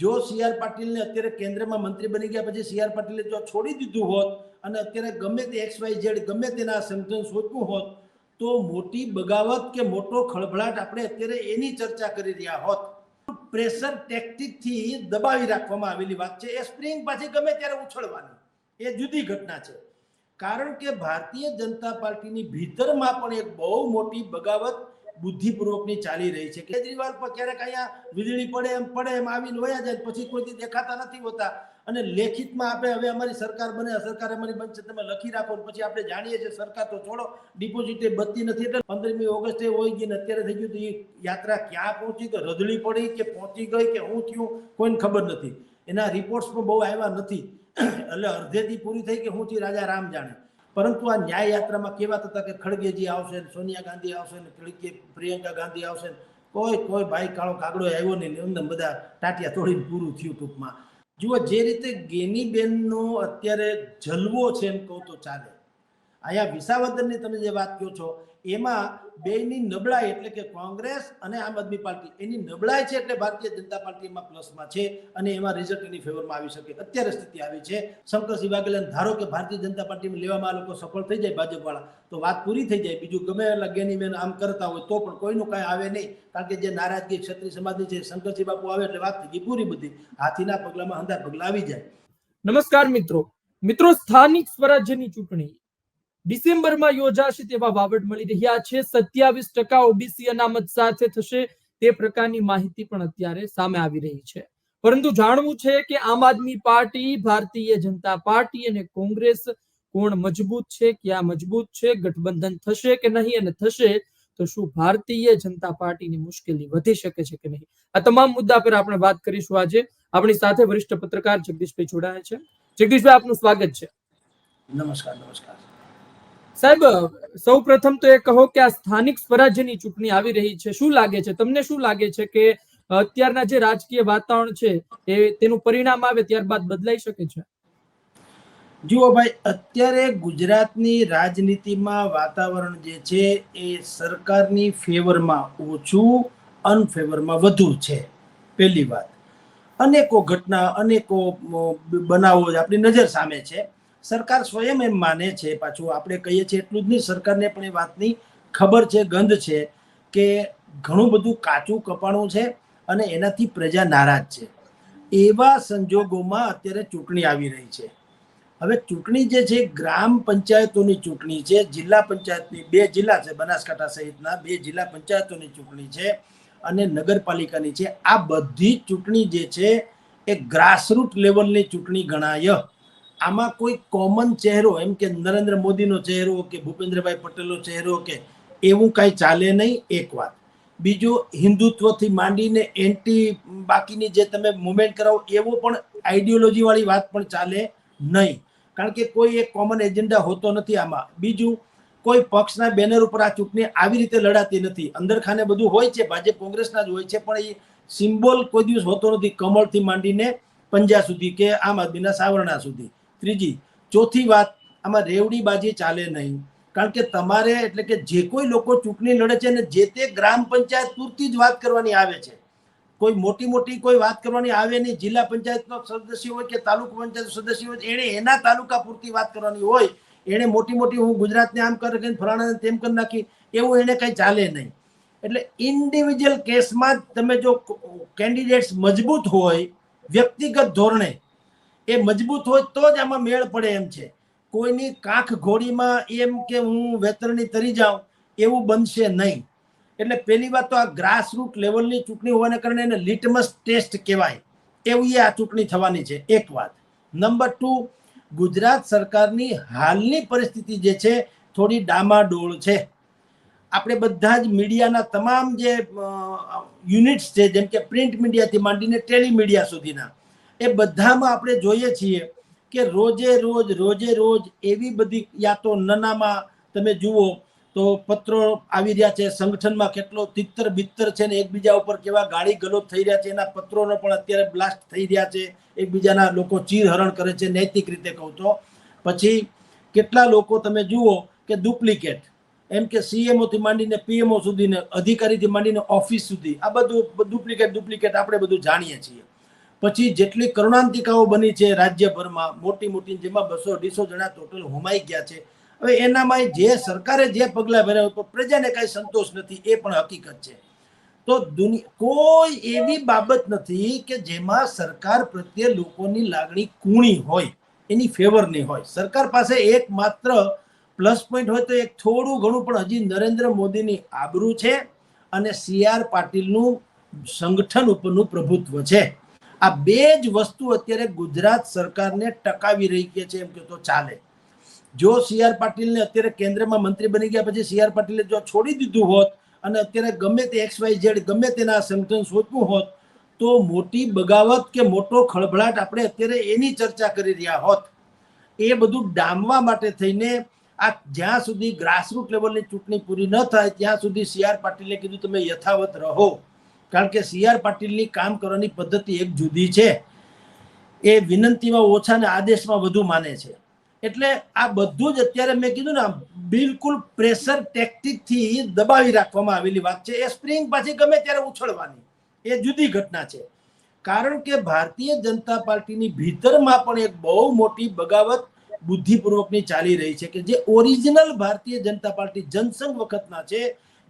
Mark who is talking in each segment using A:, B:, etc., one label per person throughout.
A: જો C R પાટીલને અત્યારે કેન્દ્રમાં મંત્રી બની ગયા, પછી સી આર પાટીલે જો છોડી દીધું હોત અને અત્યારે ગમે તે એક્સ વાય ઝેડ ગમે તેના સંગઠન શોધવું હોત, તો મોટી બગાવત કે મોટો ખળભળાટ આપણે અત્યારે એની ચર્ચા કરી રહ્યા હોત. પ્રેશર ટેક્ટિકથી દબાવી રાખવામાં આવેલી વાત છે. એ સ્પ્રિંગ પાછી ગમે ત્યારે ઉછળવાની. એ જુદી ઘટના છે. કારણ કે ભારતીય જનતા પાર્ટીની ભીતરમાં પણ એક બહુ મોટી બગાવત બુદ્ધિપૂર્વકની ચાલી રહી છે. કેજરીવાલ પર ક્યારેક અહીંયા વીજળી પડે, એમ પડે, એમ આવીને વયા જાય, પછી કોઈથી દેખાતા નથી હોતા. અને લેખિતમાં આપણે હવે અમારી સરકાર બને સરકાર અમારી બનશે, તમે લખી રાખો પછી આપણે જાણીએ છીએ સરકાર તો છોડો ડિપોઝિટે બચતી નથી એટલે પંદરમી ઓગસ્ટે હોય ગઈ ને અત્યારે થઈ ગયું તો એ યાત્રા ક્યાં પહોંચી કે રદળી પડી કે પહોંચી ગઈ કે હું થયું? કોઈને ખબર નથી. એના રિપોર્ટ્સ પણ બહુ આવ્યા નથી. એટલે અડધેથી પૂરી થઈ કે હું થી રાજા રામ જાણે. પરંતુ આ ન્યાય યાત્રામાં કેવા હતા કે ખડગેજી આવશે ને સોનિયા ગાંધી આવશે ને ખડગે પ્રિયંકા ગાંધી આવશે ને કોઈ કોઈ ભાઈ કાળો કાગડો આવ્યો નહીં એમને બધા ટાટિયા તોડીને પૂરું થયું ટૂંકમાં. જુઓ, જે રીતે ગેનીબેનનો અત્યારે જલવો છે એમ કહું તો ચાલે. અહીંયા વિસાવદરની તમે જે વાત કહો છો એમાં બેની નબળાઈ એટલે કે કોંગ્રેસ અને આમ આદમી પાર્ટી, એની નબળાઈ છે એટલે ભારતીય જનતા પાર્ટીમાં પ્લસમાં છે અને એમાં રિઝલ્ટ એની ફેવરમાં આવી શકે. અત્યારે સ્થિતિ આવી છે. શંકરસિંહ વાઘેલા ધારો કે ભારતીય જનતા પાર્ટીમાં લેવામાં લોકો સફળ થઈ જાય ભાજપવાળા, તો વાત પૂરી થઈ જાય. બીજું ગમે એટલા ગેનીબેન આમ કરતા હોય તો પણ કોઈનું કાંઈ આવે નહીં. કારણ કે જે નારાજગી ક્ષત્રિય સમાજની છે શંકરસિંહ બાપુ આવે એટલે વાત થઈ ગઈ પૂરી બધી. હાથીના પગલામાં અંધાર પગલા આવી જાય.
B: નમસ્કાર મિત્રો. મિત્રો, સ્થાનિક સ્વરાજ્યની ચૂંટણી. ડિસેમ્બરમાં યોજાશે તેવા વાવડ મળી રહ્યા છે. સત્યાવીસ ટકા ઓબીસી અનામત સાથે થશે તે પ્રકારની માહિતી પણ અત્યારે સામે આવી રહી છે. પરંતુ જાણવું છે કે આમ આદમી પાર્ટી, ભારતીય જનતા પાર્ટી અને કોંગ્રેસ કોણ મજબૂત છે, ક્યાં મજબૂત છે, ગઠબંધન થશે કે નહીં અને થશે તો શું ભારતીય જનતા પાર્ટીની મુશ્કેલી વધી શકે છે કે નહીં? આ તમામ મુદ્દા પર આપણે વાત કરીશું આજે. આપણી સાથે વરિષ્ઠ પત્રકાર જગદીશભાઈ જોડાયા છે. જગદીશભાઈ, આપનું સ્વાગત છે.
A: નમસ્કાર નમસ્કાર.
B: સાહેબ સૌ પ્રથમ તો એ કહો કે આ સ્થાનિક સ્વરાજ્યની ચૂંટણી આવી રહી છે. શું લાગે છે? તમને શું લાગે છે કે અત્યારના જે રાજકીય વાતાવરણ છે, એ તેનું પરિણામ આવે ત્યારબાદ બદલાઈ શકે છે?
A: જુઓ ભાઈ, અત્યારે ગુજરાતની રાજનીતિમાં વાતાવરણ જે છે, એ સરકારની ફેવરમાં ઓછું, અનફેવરમાં વધુ છે. પહેલી વાત. અનેકો ઘટના, અનેકો બનાવો આપણી નજર સામે છે. સરકાર સ્વયં એમ માને છે, પાછું આપણે કહીએ છીએ એટલું જ નહીં, સરકારને પણ એ વાતની ખબર છે, ગંધ છે કે ઘણું બધું કાચું કપાણું છે અને એનાથી પ્રજા નારાજ છે. એવા સંજોગોમાં અત્યારે ચૂંટણી આવી રહી છે. હવે ચૂંટણી જે છે, ગ્રામ પંચાયતોની ચૂંટણી છે, જિલ્લા પંચાયતની, બે જિલ્લા છે બનાસકાંઠા સહિતના બે જિલ્લા પંચાયતોની ચૂંટણી છે અને નગરપાલિકાની છે. આ બધી ચૂંટણી જે છે, એ ગ્રાસરૂટ લેવલની ચૂંટણી ગણાય. આમાં કોઈ કોમન ચહેરો, એમ કે નરેન્દ્ર મોદીનો ચહેરો કે ભૂપેન્દ્રભાઈ પટેલનો ચહેરો કે એવું કાંઈ ચાલે નહીં, એક વાત. બીજું, હિન્દુત્વથી માંડીને એન્ટી બાકીની જે તમે મુવમેન્ટ કરાવો, એવો પણ આઈડિયોલોજીવાળી વાત પણ ચાલે નહીં. કારણ કે કોઈ એક કોમન એજન્ડા હોતો નથી આમાં. બીજું, કોઈ પક્ષના બેનર ઉપર આ ચૂંટણી આવી રીતે લડાતી નથી. અંદર ખાને બધું હોય છે, ભાજપ કોંગ્રેસના જ હોય છે, પણ એ સિમ્બોલ કોઈ દિવસ હોતો નથી કમળથી માંડીને પંજા સુધી કે આમ આદમીના સાવરણા સુધી. ત્રીજી, ચોથી વાત, આમાં રેવડી બાજી ચાલે નહીં. કારણ કે તમારે એટલે કે જે કોઈ લોકો ચૂંટણી લડે છે ને જે તે ગ્રામ પંચાયત પૂરતી જ વાત કરવાની આવે છે. કોઈ મોટી મોટી કોઈ વાત કરવાની આવે નહીં, જિલ્લા પંચાયતનો સદસ્ય હોય કે તાલુકા પંચાયત સદસ્ય હોય, એણે એના તાલુકા પૂરતી વાત કરવાની હોય, એણે મોટી મોટી હું ગુજરાતને આમ કરી ફલાણાને તેમ કરી નાખી, એવું એને કંઈ ચાલે નહીં. એટલે ઇન્ડિવિજ્યુઅલ કેસમાં તમે જો કેન્ડિડેટ્સ મજબૂત હોય, વ્યક્તિગત ધોરણે એ મજબૂત હોય તો જ આમાં મેળ પડે એમ છે. કોઈની કાંખ ઘોડીમાં એમ કે હું વેતરણી તરી જાઉં એવું બનશે નહીં. એટલે પહેલી વાત તો આ ગ્રાસરૂટ લેવલની ચૂંટણી હોવાને કારણે એને લિટમસ ટેસ્ટ કહેવાય. એવી આ ચૂંટણી થવાની છે. એક વાત. નંબર ટુ ગુજરાત સરકારની હાલની પરિસ્થિતિ જે છે, થોડી ડામાડોળ છે. આપણે બધા જ મીડિયાના તમામ જે યુનિટ્સ છે, જેમ કે પ્રિન્ટ મીડિયાથી માંડીને ટેલિમીડિયા સુધીના એ બધામાં આપણે જોઈએ છીએ કે રોજે રોજ રોજે રોજ એવી બધી યા તો નાનામાં તમે જુઓ તો પત્રો આવી રહ્યા છે, સંગઠનમાં કેટલો તિત્તર બિત્તર છે ને એકબીજા ઉપર કેવા ગાળી ગલોત થઈ રહ્યા છે, એના પત્રોનો પણ અત્યારે બ્લાસ્ટ થઈ રહ્યા છે, એકબીજાના લોકો ચીરહરણ કરે છે, નૈતિક રીતે કહું તો. પછી કેટલા લોકો તમે જુઓ કે ડુપ્લિકેટ, એમ કે સીએમઓથી માંડીને પીએમઓ સુધીને, અધિકારીથી માંડીને ઓફિસ સુધી, આ બધું ડુપ્લિકેટ ડુપ્લિકેટ આપણે બધું જાણીએ છીએ. પછી જેટલી કરુણાંતિકાઓ બની છે રાજ્યભરમાં મોટી મોટી જેમાં બસો અઢીસો જણા ટોટલ હોમાઈ ગયા છે. હવે એનામાં જે સરકારે જે પગલાં ભર્યા હોય, પ્રજાને કાંઈ સંતોષ નથી એ પણ હકીકત છે. તો દુનિયા કોઈ એવી બાબત નથી કે જેમાં સરકાર પ્રત્યે લોકોની લાગણી કૂણી હોય એની ફેવરની હોય. સરકાર પાસે એક માત્ર પ્લસ પોઈન્ટ હોય તો એક થોડું ઘણું પણ હજી નરેન્દ્ર મોદીની આબરૂ છે અને સી આર પાટીલનું સંગઠન ઉપરનું પ્રભુત્વ છે. આ બે જ વસ્તુ અત્યારે ગુજરાત સરકારને ટકાવી રહી છે એમ કે તો ચાલે. જો સી આર પાટીલને અત્યારે કેન્દ્રમાં મંત્રી બની ગયા પછી સી આર પાટીલે જો છોડી દીધું હોત અને અત્યારે ગમે તે એક્સ વાય ઝેડ, ગમે તેના સેન્ટન્સ સોચવું હોત, તો મોટી બગાવત કે મોટો ખળભળાટ આપણે અત્યારે એની ચર્ચા કરી રહ્યા હોત. એ બધું ડામવા માટે થઈને આ જ્યાં સુધી ગ્રાસરૂટ લેવલની ચૂંટણી પૂરી ન થાય, ત્યાં સુધી સી આર પાટીલે કીધું, તમે યથાવત રહો. કારણ કે સી આર પાટીલની કામ કરવાની પદ્ધતિ એક જુદી છે. એ વિનંતીમાં ઓછા ને આદેશમાં વધુ માને છે. એટલે આ બધું જ અત્યારે મેં કીધું ને બિલકુલ પ્રેશર ટેક્ટિકથી દબાવી રાખવામાં આવેલી વાત છે. એ સ્પ્રિંગ પાછી ગમે ત્યારે ઉછળવાની. એ જુદી ઘટના છે. કારણ કે ભારતીય જનતા પાર્ટીની ભીતરમાં પણ એક બહુ મોટી બગાવત બુદ્ધિપૂર્વકની ચાલી રહી છે કે જે ઓરિજિનલ ભારતીય જનતા પાર્ટી જનસંઘ વખતના છે.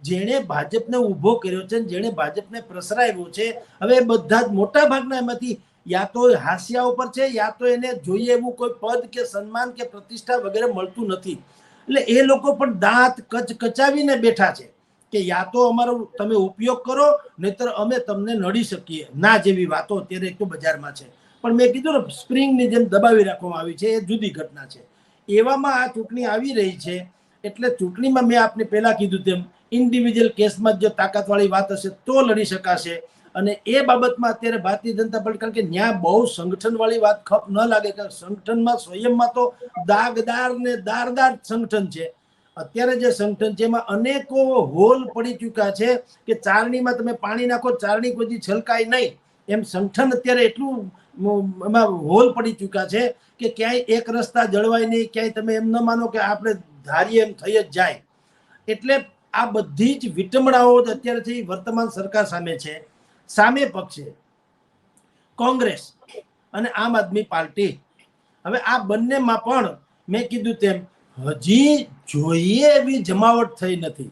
A: જેણે ભાજપને ઊભો કર્યો છે જેણે ભાજપને પ્રસરાવ્યો છે, હવે બધા જ મોટા ભાગના એમાંથી યા તો હાસ્યા ઉપર છે, યા તો એને જોઈએ એવું કોઈ પદ કે સન્માન કે પ્રતિષ્ઠા વગેરે મળતું નથી. એટલે એ લોકો પણ દાંત કચ કચાવીને બેઠા છે કે યા તો અમારો તમે ઉપયોગ કરો, નહીતર અમે તમને નડી શકીએ. ના જેવી વાતો અત્યારે તો બજારમાં છે. પણ મેં કીધું ને, સ્પ્રિંગની જેમ દબાવી રાખવામાં આવી છે, એ જુદી ઘટના છે. એવામાં આ ચૂંટણી આવી રહી છે, એટલે ચૂંટણીમાં મેં આપને પહેલા કીધું તેમ ઇન્ડિવિજ્યુઅલ કેસમાં જ તાકાતવાળી વાત હશે તો લડી શકાશે. અને એ બાબતમાં અત્યારે ભારતીય જનતા પાર્ટી, કારણ કે ત્યાં બહુ સંગઠનવાળી વાત ખપ ન લાગે કે સંગઠનમાં સ્વયંમાં તો દાગદાર ને દારદાર સંગઠન છે. અત્યારે જે સંગઠન છે, એમાં અનેકો હોલ પડી ચૂક્યા છે કે ચારણીમાં તમે પાણી નાખો, ચારણી કોઈ છલકાય નહીં. એમ સંગઠન અત્યારે એટલું એમાં હોલ પડી ચૂક્યા છે કે ક્યાંય એક રસ્તા જળવાય નહીં, ક્યાંય તમે એમ ન માનો કે આપણે ધારીએ એમ થઈ જ જાય. એટલે આ બધી જ વિટમણાઓ જ અત્યારે છે એ વર્તમાન સરકાર સામે છે, સામે પક્ષે કોંગ્રેસ અને આમ આદમી પાર્ટી. હવે આ બંનેમાં પણ મેં કીધું તેમ, હજી જોઈએ એવી જમાવટ થઈ નથી.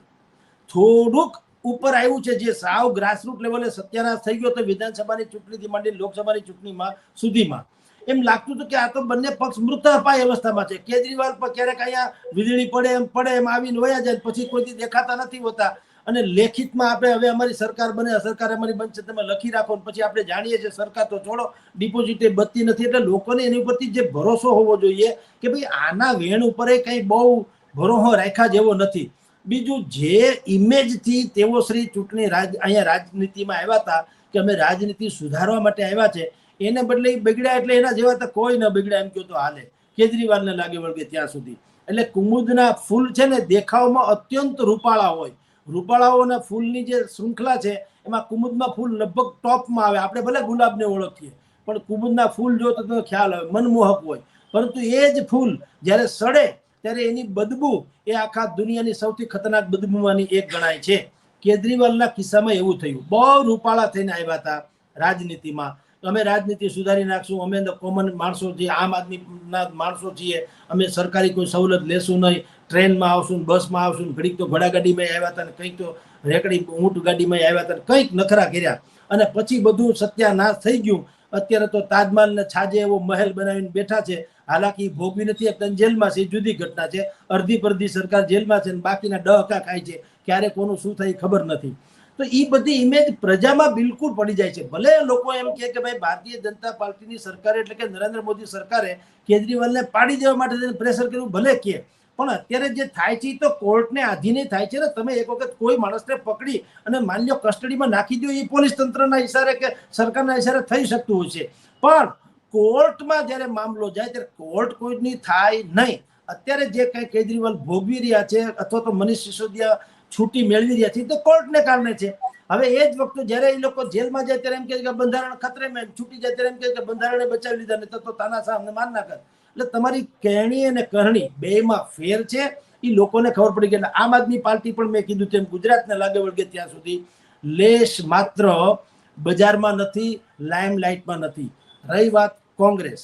A: થોડુંક ઉપર આવ્યું છે જે સાવ ગ્રાસરૂટ લેવલે સત્યાનાશ થઈ ગયો તો વિધાનસભાની ચૂંટણીથી માંડી લોકસભાની ચૂંટણીમાં સુધીમાં. એમ લાગતું હતું કે આ તો બંને પક્ષ મૃત અપાય અવસ્થામાં છે. કેજરીવાલ પર ક્યારેક અહીંયા વીજળી પડે, એમ પડે, એમ આવીને વયા જાય, પછી કોઈથી દેખાતા નથી હોતા. અને લેખિતમાં આપણે હવે અમારી સરકાર બને સરકાર અમારી બનશે, તમે લખી રાખો પછી આપણે જાણીએ છીએ, સરકાર તો છોડો, ડિપોઝિટે બચતી નથી એટલે લોકોને એની ઉપરથી જે ભરોસો હોવો જોઈએ કે ભાઈ આના વેણ ઉપર એ કંઈ બહુ ભરોસો રાખ્યા જેવો નથી. બીજું જે ઇમેજથી તેઓ શ્રી ચૂંટણી રાજ, અહીંયા રાજનીતિમાં આવ્યા હતા કે અમે રાજનીતિ સુધારવા માટે આવ્યા છે એને બદલે બગડ્યા એટલે એના જેવા તો કોઈ ન બગડ્યા એમ કહો તો હાલે. કેજરીવાલને લાગે વળગે ત્યાં સુધી. એટલે કુમુદના ફૂલ છે ને દેખાવમાં અત્યંત રૂપાળા હોય. રૂપાળાઓના ફૂલની જે શૃંખલા છે, એમાં કુમુદમાં ફૂલ લગભગ ટોપમાં આવે. આપણે ભલે ગુલાબને ઓળખીએ, પણ કુમુદના ફૂલ જો તો ખ્યાલ આવે, મનમોહક હોય. પરંતુ એ જ ફૂલ જ્યારે સડે, ત્યારે એની બદબુ એ આખા દુનિયાની સૌથી ખતરનાક બદબુમાંની એક ગણાય છે. કેજરીવાલના કિસ્સામાં એવું થયું. બહુ રૂપાળા થઈને આવ્યા હતા રાજનીતિમાં. અમે રાજનીતિ સુધારી નાખશું, અમે કોમન માણસો છીએ, આમ આદમીના માણસો છીએ. અમે સરકારી કોઈ સવલત લેશું નહીં. ટ્રેનમાં આવશું, બસમાં આવશું, ઘડીક તો ઘોડાગાડીમાં આવ્યા હતા કંઈક તો રેકડી, ઊંટ ગાડીમાં આવ્યા હતા કંઈક નખરા કર્યા. અને પછી બધું સત્યાનાશ થઈ ગયું. અત્યારે તો તાજમહલ ને છાજે એવો મહેલ બનાવીને બેઠા છે. હાલાકી ભોગવી નથી એકદમ જેલમાં છે જુદી ઘટના છે. અડધી પરધી સરકાર જેલમાં છે બાકીના ડહકા ખાય છે. ક્યારે કોનું શું થાય ખબર નથી. તો એ બધી ઇમેજ પ્રજામાં બિલકુલ પડી જાય છે. ભલે લોકો એમ કહે કે ભાઈ ભારતીય જનતા પાર્ટીની સરકારે એટલે કે નરેન્દ્ર મોદી સરકારે કેજરીવાલને પાડી દેવા માટે પ્રેશર કર્યું, ભલે કે પણ અત્યારે જે થાય છે એ તો કોર્ટને આધીને થાય છે ને. તમે એક વખત કોઈ માણસને પકડી અને માની લો કસ્ટડીમાં નાખી દો એ પોલીસ તંત્રના ઇશારે કે સરકારના ઇશારે થઈ શકતું હોય છે. પણ કોર્ટમાં જ્યારે મામલો જાય ત્યારે કોર્ટ કોઈની થાય નહીં. અત્યારે જે કંઈ કેજરીવાલ ભોગવી રહ્યા છે અથવા તો મનીષ સિસોદિયા છૂટી મેળવી રહ્યા છે. તો કોર્ટને કારણે છે. હવે એ જ વખતે જ્યારે એ લોકો જેલમાં જાય ત્યારે એમ કહે કે બંધારણ ખતરે મેં, છૂટી જાય ત્યારે એમ કે બંધારણે બચાવી લીધા ને તો તાના સામને ના કર એટલે તમારી કહેણી અને કરણી બેમાં ફેર છે. એ લોકોને ખબર પડી ગઈ. આમ આદમી પાર્ટી પણ મેં કીધું તેમ ગુજરાતને લાગે વળગે ત્યાં સુધી. લેશ માત્ર બજારમાં નથી, લાઇમલાઇટમાં નથી. રહી વાત કોંગ્રેસ.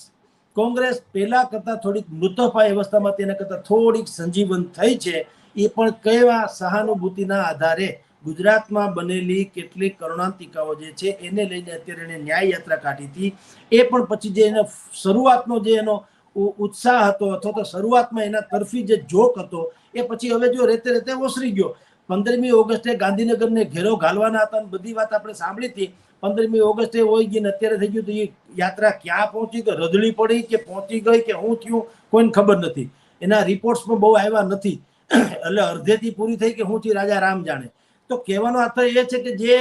A: કોંગ્રેસ પહેલા કરતા થોડીક મૃતપાય અવસ્થામાં તેના કરતાં થોડીક સંજીવન થઈ છે. એ પણ કેવા સહાનુભૂતિના આધારે ગુજરાતમાં બનેલી કેટલીક કરુણાંતિકાઓ જે છે એને લઈને અત્યારે એને ન્યાય યાત્રા કાઢી હતી. એ પણ પછી જે એનો શરૂઆતનો જે એનો ઉત્સાહ હતો અથવા તો શરૂઆતમાં એના તરફી જે જોક હતો, એ પછી હવે જો રેતે રેતે ઓસરી ગયો. પંદરમી ઓગસ્ટે ગાંધીનગરને ઘેરો ઘાલવાના હતા બધી વાત આપણે સાંભળી હતી. પંદરમી ઓગસ્ટે હોય ગઈ ને અત્યારે થઈ ગયું તો એ યાત્રા ક્યાં પહોંચી કે રદળી પડી કે પહોંચી ગઈ કે હું થયું? કોઈને ખબર નથી. એના રિપોર્ટ્સ પણ બહુ આવ્યા નથી. એટલે અર્ધેથી પૂરી થઈ કે હું થી રાજા રામ જાણે. તો કહેવાનો અર્થ એ છે કે જે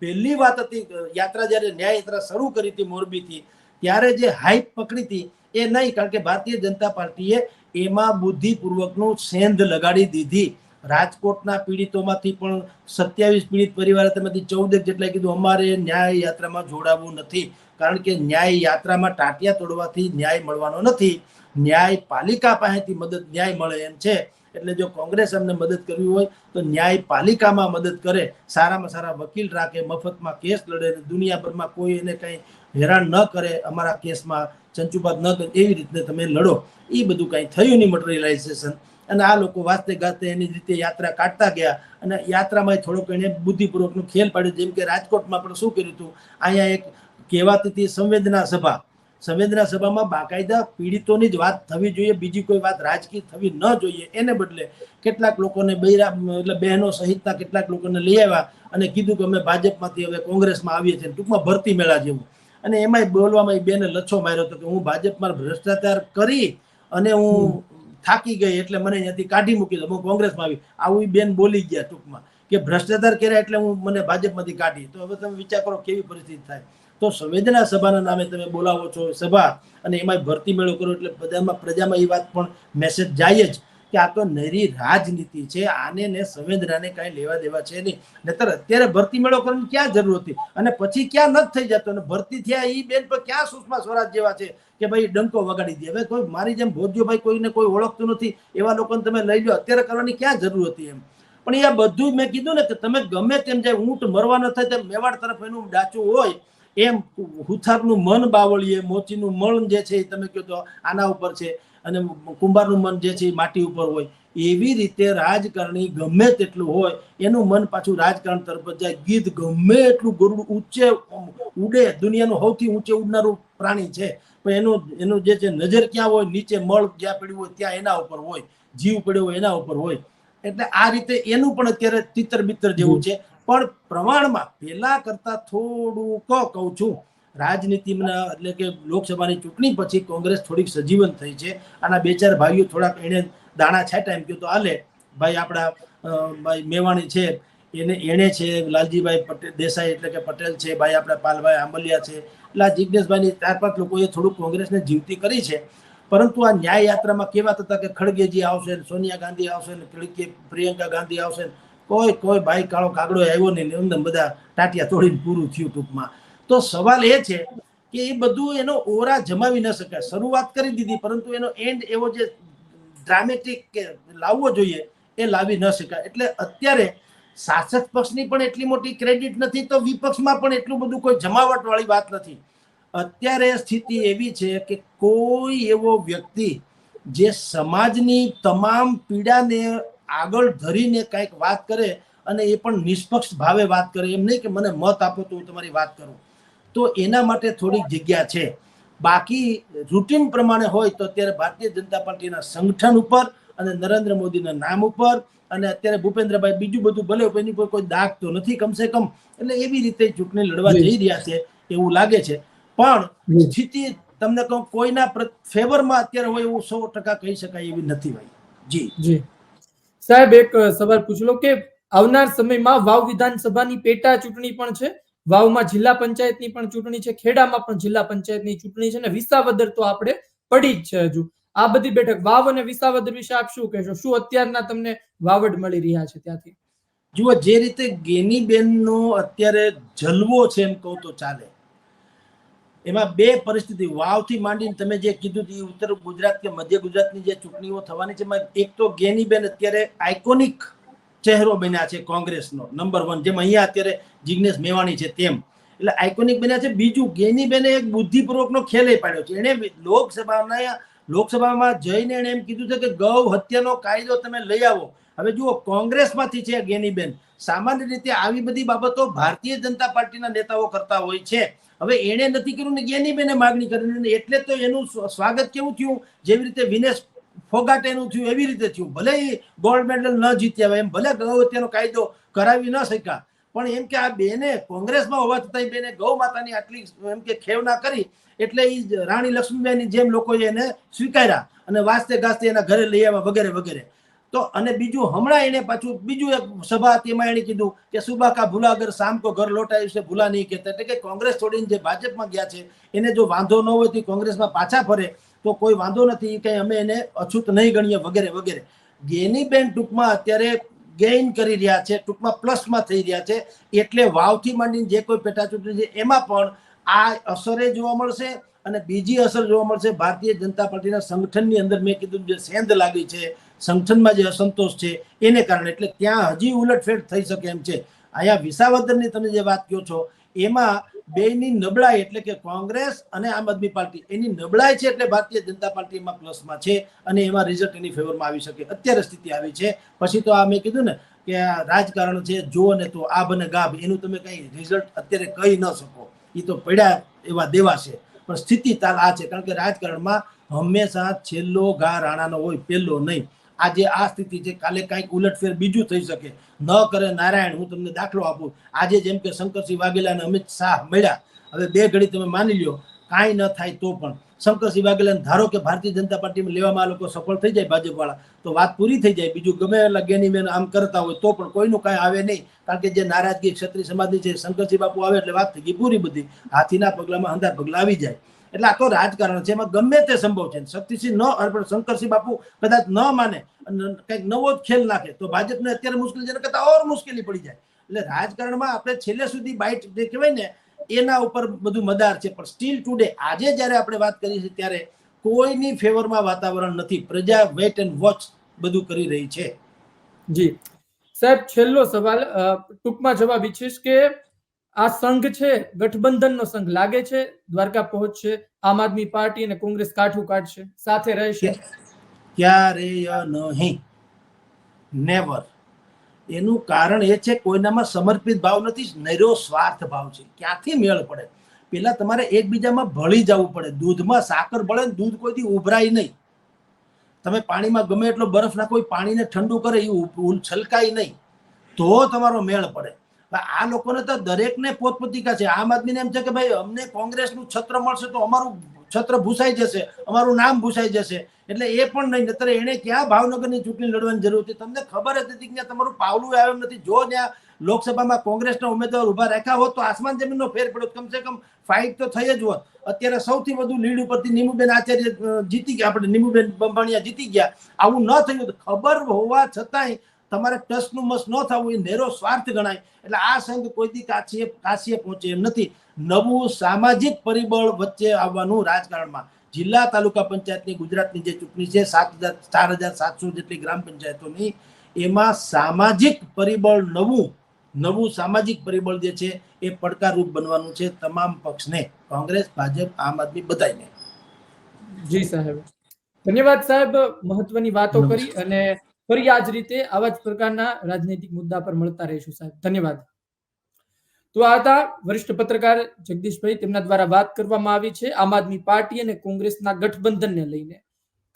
A: પહેલી વાત હતી, યાત્રા જ્યારે ન્યાય યાત્રા શરૂ કરી હતી મોરબીથી, ત્યારે જે હાઈપ પકડી હતી એ નહીં, કારણ કે ભારતીય જનતા પાર્ટીએ એમાં બુદ્ધિપૂર્વકનું સેંધ લગાડી દીધી. રાજકોટના પીડિતોમાંથી પણ સત્યાવીસ પીડિત પરિવાર તેમાંથી ચૌદ જેટલા કીધું, અમારે ન્યાય યાત્રામાં જોડાવવું નથી, કારણ કે ન્યાય યાત્રામાં ટાટિયા તોડવાથી ન્યાય મળવાનો નથી. ન્યાય પાલિકા પાસેથી મદદ, ન્યાય મળે એમ છે. એટલે જો કોંગ્રેસ અમને મદદ કરવી હોય, તો ન્યાય પાલિકામાં મદદ કરે. સારામાં સારા વકીલ રાખે, મફતમાં કેસ લડે દુનિયાભરમાં કોઈ એને કંઈ હેરાન ન કરે, અમારા કેસમાં ચંચુપાત ન કરે, એવી રીતે તમે લડો. એ બધું કાંઈ થયું નહીં મટીરિયલાઇઝેશન અને આ લોકો વાસ્તે ગાતે એની રીતે યાત્રા કાઢતા ગયા. અને યાત્રામાં થોડોક એને બુદ્ધિપૂર્વકનું ખેલ પાડ્યું. જેમ કે રાજકોટમાં પણ શું કર્યું હતું? અહીંયા એક કહેવાતી હતી સંવેદના સભા. સંવેદના સભામાં બાકાયદા પીડિતોની જ વાત થવી જોઈએ બીજી કોઈ વાત રાજકીય થવી ન જોઈએ. એને બદલે કેટલાક લોકોને બૈરા એટલે બહેનો સહિતના કેટલાક લોકોને લઈ આવ્યા અને કીધું કે અમે ભાજપમાંથી હવે કોંગ્રેસમાં આવીએ છીએ ટૂંકમાં ભરતી મેળા જેવું. અને એમાંય બોલવામાં એ બેને લચ્છો માર્યો હતો કે હું ભાજપમાં ભ્રષ્ટાચાર કરી અને હું થાકી ગઈ એટલે મને અહીંયાથી કાઢી મૂકી દો હું કોંગ્રેસમાં આવી. આવું બેન બોલી ગયા ટૂંકમાં કે ભ્રષ્ટાચાર કર્યા એટલે હું મને ભાજપમાંથી કાઢી. તો હવે તમે વિચાર કરો કેવી પરિસ્થિતિ થાય. તો સંવેદના સભાના નામે તમે બોલાવો છો, સભા, અને એમાં ભરતી મેળો કરો એટલે બધામાં, પ્રજામાં એ વાત પણ મેસેજ જાય જ કે આ તો નરી રાજનીતિ છે, આને ને સંવેદનાને કાંઈ લેવા દેવા છે નહીં. નહીતર અત્યારે ભરતી મેળો કરવાની ક્યાં જરૂર હતી? અને પછી ક્યાં નથી થઈ જતો? અને ભરતી થયા એ બેન પર ક્યાં સુષ્મા સ્વરાજ જેવા છે કે ભાઈ ડંકો વગાડી દે? હવે કોઈ મારી જેમ ભોજ્યોભાઈ કોઈને કોઈ ઓળખતું નથી, એવા લોકોને તમે લઈ લો અત્યારે કરવાની ક્યાં જરૂર હતી એમ? પણ એ બધું મેં કીધું ને કે તમે ગમે તેમ જાય ઊંટ મરવા ન થાય તેમ મેવાડ તરફ એનું ડાચું હોય એમ હુથારનું મન બાવળીએ મોતીનું મણ જે છે એ તમે કહો તો આના ઉપર છે અને કુંભારનું મન જે છે એ માટી ઉપર હોય. એવી રીતે રાજકારણી ગમે તેટલું હોય એનું મન પાછું રાજકારણ તરફ જાય. ગીધ ગમે એટલું ગરુડ ઊંચે ઉડે દુનિયાનું સૌથી ઊંચે ઉડનારું પ્રાણી છે. પણ એનું એનું જે છે નજર ક્યાં હોય નીચે મળ જ્યાં પડ્યું હોય ત્યાં એના ઉપર હોય. જીવ પડ્યો હોય એના ઉપર હોય. એટલે આ રીતે એનું પણ અત્યારે તિતર બિતર જેવું છે. પણ પ્રમાણમાં પહેલા કરતા થોડુંક કહું છું, રાજનીતિમાં એટલે કે લોકસભાની ચૂંટણી પછી કોંગ્રેસ થોડીક સજીવન થઈ છે. આના બે ચાર ભાઈઓ થોડાક એને દાણા છાંટા એમ કહ્યું તો આલે ભાઈ આપણા ભાઈ મેવાણી છે, એને, એણે છે, લાલજીભાઈ પટેલ, દેસાઈ એટલે કે પટેલ છે, ભાઈ આપણા પાલભાઈ આંબલિયા છે. એટલે આ જિજ્ઞેશભાઈની ચાર પાંચ લોકોએ થોડુંક કોંગ્રેસને જીવતી કરી છે. પરંતુ આ ન્યાય યાત્રામાં કેવા હતા કે ખડગેજી આવશે, સોનિયા ગાંધી આવશે ને પ્રિયંકા- ગાંધી આવશે કોઈ કોઈ ભાઈ કાળો કાગડો આવ્યો નહીં એમને બધા ટાટિયા તોડીને પૂરું થયું ટૂંકમાં. તો સવાલ એ છે કે એ બધું એનો ઓરા જમાવી ન શકાય. શરૂઆત કરી દીધી, પરંતુ એનો એન્ડ એવો જે ડ્રામેટિક કે લાવવો જોઈએ, એ લાવી ન શકાય. એટલે અત્યારે શાસક પક્ષની પણ એટલી મોટી ક્રેડિટ નથી, તો વિપક્ષમાં પણ એટલું બધું કોઈ જમાવટવાળી વાત નથી. અત્યારે સ્થિતિ એવી છે કે કોઈ એવો વ્યક્તિ જે સમાજની તમામ પીડાને આગળ ધરીને કંઈક વાત કરે અને એ પણ નિષ્પક્ષ ભાવે વાત કરે. એમ નહીં કે મને મત આપો તો હું તમારી વાત કરું. તો એના માટે થોડીક જગ્યા છે. બાકી રૂટીન પ્રમાણે હોય તો અત્યારે ભારતીય જનતા પાર્ટીના સંગઠન ઉપર અને નરેન્દ્ર મોદીના નામ ઉપર અને અત્યારે ભૂપેન્દ્રભાઈ બીજું બધું ભલે એની ઉપર કોઈ દાગ તો નથી કમસે કમ. એટલે એવી રીતે ચૂંટણી લડવા જઈ રહ્યા છે એવું લાગે છે. પણ. સ્થિતિ તમને કહું કોઈના ફેવરમાં અત્યારે હોય એવું સો ટકા કહી શકાય એવી નથી ભાઈ. જી.
B: જી. સાહેબ, એક સવાલ પૂછ લો કે આવનાર સમયમાં વાવ વિધાનસભાની પેટા ચૂંટણી પણ છે? વાવમાં જિલ્લા પંચાયતની પણ ચૂંટણી છે? ખેડામાં પણ જિલ્લા પંચાયતની ચૂંટણી છે? અને વિસાવદર તો આપણે પડી જ છે હજુ. આ બધી બેઠક વાવ અને વિસાવદર વિશે આપ શું કહેશો? શું અત્યારના તમને વાવડ મળી રહ્યા છે ત્યાંથી?
A: જુઓ, જે રીતે ગેનીબેનનો અત્યારે જલવો છે એમ કહું તો ચાલે. એમાં બે પરિસ્થિતિ. વાવથી માંડીને તમે જે કીધું એ ઉત્તર ગુજરાત કે મધ્ય ગુજરાતની જે ચૂંટણીઓ થવાની છે, એમાં એક તો ગેનીબેન અત્યારે આઇકોનિક ચહેરો બન્યા છે કોંગ્રેસનો નંબર વન જેમ અહીંયા અત્યારે જિગ્નેશ મેવાણી છે તેમ. એટલે આઇકોનિક બન્યા છે. બીજું ગેનીબેને એક બુદ્ધિપૂર્વકનો ખેલ પાડ્યો છે. એણે લોકસભાના લોકસભામાં જઈને એણે એમ કીધું છે કે ગૌ હત્યાનો કાયદો તમે લઈ આવો. હવે જુઓ, કોંગ્રેસમાંથી છે ગેનીબેન. સામાન્ય રીતે આવી બધી બાબતો ભારતીય જનતા પાર્ટીના નેતાઓ કરતા હોય છે. હવે એણે નથી કર્યું ને ગેનીબેને માગણી કરી એટલે તો એનું સ્વાગત કેવું થયું? જેવી રીતે વિનેશ ફોગાટેનું થયું, એવી રીતે થયું. ભલે ગોલ્ડ મેડલ ન જીત્યા એમ ભલે ગૌ હત્યાનો કાયદો કરાવી ન શક્યા, પણ એમ કે આ બેને કોંગ્રેસમાં હોવા છતાં બેને ગૌ માતાની આટલી એમ કે ખેવના કરી, એટલે એ રાણી લક્ષ્મીબાઈની જેમ લોકોએ એને સ્વીકાર્યા અને વાસ્તે ગાસ્તે એના ઘરે લઈ આવ્યા વગેરે વગેરે. તો અને બીજું હમણાં એને પાછું બીજું એક સભા હતી, એમાં એને કીધું કે સુબા કા ભૂલા અગર શામ કો ઘર લોટાયું છે ભૂલા નહીં કહેતા એટલે કે કોંગ્રેસ છોડીને જે ભાજપમાં ગયા છે, એને જો વાંધો ન હોય તો કોંગ્રેસમાં પાછા ફરે, તો કોઈ વાંધો નથી કે અમે એને અછૂત નહીં ગણીએ, વગેરે વગેરે. ગેનીબેન ટૂંકમાં અત્યારે ગેઇન કરી રહ્યા છે, ટૂંકમાં પ્લસમાં થઈ રહ્યા છે, એટલે વાવથી માંડીને જે કોઈ પેટા ચૂંટણી છે, એમાં પણ આ અસરે જોવા મળશે અને બીજી અસર જોવા મળશે, ભારતીય જનતા પાર્ટીના સંગઠનની અંદર મેં કીધું જે સેંધ લાગી છે સંગઠનમાં જે અસંતોષ છે, એને કારણે એટલે ત્યાં હજી ઉલટફેર થઈ શકે એમ છે. અહીંયા વિસાવદરની તમે જે વાત કહો છો, એમાં બેની નબળાઈ એટલે કે કોંગ્રેસ અને આમ આદમી પાર્ટી, એની નબળાઈ છે એટલે ભારતીય જનતા પાર્ટી એમાં પ્લસમાં છે અને એમાં રિઝલ્ટ એની ફેવરમાં આવી શકે. અત્યારે સ્થિતિ આવી છે. પછી તો આ મેં કીધું ને કે આ રાજકારણ છે, જો ને તો આ બને ગાભ એનું તમે કઈ રિઝલ્ટ અત્યારે કહી ન શકો. એ તો પડ્યા એવા દેવા છે. પણ સ્થિતિ તાલ આ છે. કારણ કે રાજકારણમાં હંમેશા છેલ્લો ઘા રાણાનો હોય, પહેલો નહીં. આજે આ સ્થિતિ છે, કાલે કાંઈક ઉલટફેર બીજું થઈ શકે. ન કરે નારાયણ, હું તમને દાખલો આપું. આજે જેમ કે શંકરસિંહ વાઘેલા અને અમિત શાહ મળ્યા. હવે બે ઘડી તમે માની લ્યો, કાંઈ ન થાય તો પણ. શંકરસિંહ વાઘેલા ધારો કે ભારતીય જનતા પાર્ટીમાં લેવામાં આ લોકો સફળ થઈ જાય ભાજપવાળા, તો વાત પૂરી થઈ જાય. બીજું ગમે એટલા ગેની મેન આમ કરતા હોય તો પણ કોઈનું કાંઈ આવે નહીં. કારણ કે જે નારાજગી ક્ષત્રિય સમાજની છે, શંકરસિંહ બાપુ આવે એટલે વાત થઈ ગઈ પૂરી બધી. હાથીના પગલામાં અંધાર પગલા આવી જાય. એટલે આ તો રાજકારણ છે, એમાં ગમે તે સંભવ છે. શક્તિસિંહ ન અર્પણ, શંકરસિંહ બાપુ કદાચ ન માને કંઈક નવો જ ખેલ નાખે, તો ભાજપને અત્યારે મુશ્કેલી જેને કરતા ઓર મુશ્કેલી પડી જાય. એટલે રાજકારણમાં આપણે છેલ્લે સુધી બાઇટ જે કહેવાય ને, એના ઉપર બધું મદાર છે. પણ સ્ટીલ ટુડે આજે જ્યારે આપણે વાત કરીએ છીએ ત્યારે કોઈની ફેવરમાં વાતાવરણ નથી. પ્રજા વેટ એન્ડ વોચ બધું કરી રહી છે.
B: જી. સાહેબ, છેલ્લો સવાલ ટૂંકમાં જવાબ ઈચ્છીશ કે આ સંઘ છે, ગઠબંધનનો સંઘ. લાગે છે દ્વારકા પહોંચશે આમ આદમી પાર્ટી અને કોંગ્રેસ કાઠું કાઢશે, સાથે રહેશે.
A: ક્યારેય નહીં? નેવર એનું કારણ એ છે કોઈનામાં સમર્પિત ભાવ નથી, નૈરો સ્વાર્થ ભાવ છે. ક્યાંથી મેળ પડે? પેલા તમારે એકબીજામાં ભળી જવું પડે. દૂધમાં સાકર ભળે ને દૂધ કોઈથી ઉભરાય નહીં. તમે પાણીમાં ગમે એટલો બરફ નાખો પાણીને ઠંડુ કરે, એ છલકાય નહીં. તો તમારો મેળ પડે. આ લોકોને તો દરેકને પોતપોતિકા છે. આમ આદમીને એમ છે કે ભાઈ, અમને કોંગ્રેસનું છત્ર મળશે તો અમારું છત્ર ભૂસાઈ જશે, અમારું નામ ભૂસાઈ જશે. એટલે એ પણ નહીં નતર એણે ક્યાં ભાવનગરની ચૂંટણી લડવાની જરૂર હતી? તમને ખબર હતી કે તમારું પાવલું આવ્યું નથી? જો ત્યાં લોકસભામાં કોંગ્રેસના ઉમેદવાર ઊભા રાખ્યા હોત તો આસમાન જમીનનો ફેર પડ્યો કમસે કમ ફાઇટ તો થઈ જ હોત. અત્યારે સૌથી વધુ લીડ ઉપરથી નીમુબેન આચાર્ય જીતી ગયા. આપણે નીમુબેન બંબાણીયા જીતી ગયા. આવું ન થયું ખબર હોવા છતાંય તમારે ટસનું મસ ન થવું એ નેરો સ્વાર્થ ગણાય. એટલે આ સંઘ કોઈથી કાશીએ કાશીએ પહોંચે એમ નથી. નવું સામાજિક પરિબળ વચ્ચે આવવાનું રાજકારણમાં. જિલ્લા તાલુકા પંચાયતની ગુજરાતની જે ચૂંટણી છે સાત હજાર ચાર હજાર સાતસો જેટલી ગ્રામ પંચાયતોની એમાં સામાજિક પરિબળ નવું નવું સામાજિક પરિબળ જે છે એ પડકારરૂપ બનવાનું છે તમામ પક્ષને કોંગ્રેસ ભાજપ આમ આદમી બધાને
B: જી સાહેબ. ધન્યવાદ સાહેબ મહત્વની વાતો કરી અને ફરી આ જ રીતે આવા જ પ્રકારના રાજનૈતિક મુદ્દા પર મળતા રહીશું સાહેબ. ધન્યવાદ. તો આ હતા વરિષ્ઠ પત્રકાર જગદીશભાઈ તેમના દ્વારા વાત કરવામાં આવી છે. આમ આદમી પાર્ટી અને કોંગ્રેસના ગઠબંધનને લઈને.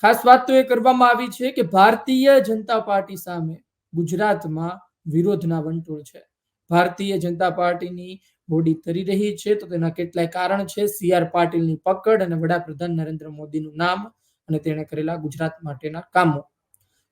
B: ખાસ વાત તો એ કરવામાં આવી છે કે ભારતીય જનતા પાર્ટી સામે ગુજરાતમાં વિરોધના વંટોળ છે. ભારતીય જનતા પાર્ટીની બોડી તરી રહી છે તો તેના કેટલાય કારણ છે. સી આર પાટીલની પકડ અને વડાપ્રધાન નરેન્દ્ર મોદીનું નામ અને તેણે કરેલા ગુજરાત માટેના કામો.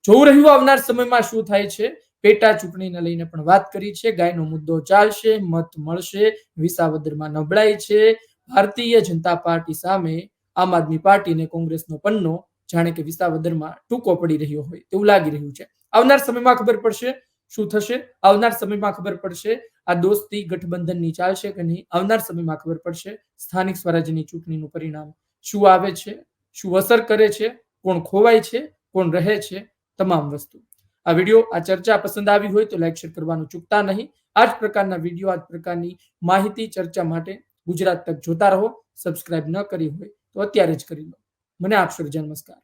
B: જોવું રહ્યું આવનાર સમયમાં શું થાય છે? પેટા ચૂંટણીને લઈને પણ વાત કરી છે. ગાયનો મુદ્દો ચાલશે, મત મળશે, વિસાવદરમાં નબળાઈ છે. ભારતીય જનતા પાર્ટી સામે આમ આદમી પાર્ટી અને કોંગ્રેસનો પન્નો જાણે કે વિસાવદરમાં ટૂંકો પડી રહ્યો હોય તેવું લાગી રહ્યું છે. આવનાર સમયમાં ખબર પડશે શું થશે? આવનાર સમયમાં ખબર પડશે આ દોસ્તી ગઠબંધનની ચાલશે કે નહીં? આવનાર સમયમાં ખબર પડશે સ્થાનિક સ્વરાજ્યની ચૂંટણીનું પરિણામ શું આવે છે? શું અસર કરે છે? કોણ ખોવાય છે? કોણ રહે છે? તમામ વસ્તુ. આ વીડિયો, આ ચર્ચા પસંદ આવી હોય તો લાઈક, શેર કરવાનું ચૂકતા નહીં. આ જ પ્રકારના વીડિયો, આ જ પ્રકારની માહિતી, ચર્ચા માટે ગુજરાત તક જોતા રહો. સબસ્ક્રાઇબ ન કરી હોય તો અત્યારે જ કરી લો. મને આપશો રજા નમસ્કાર.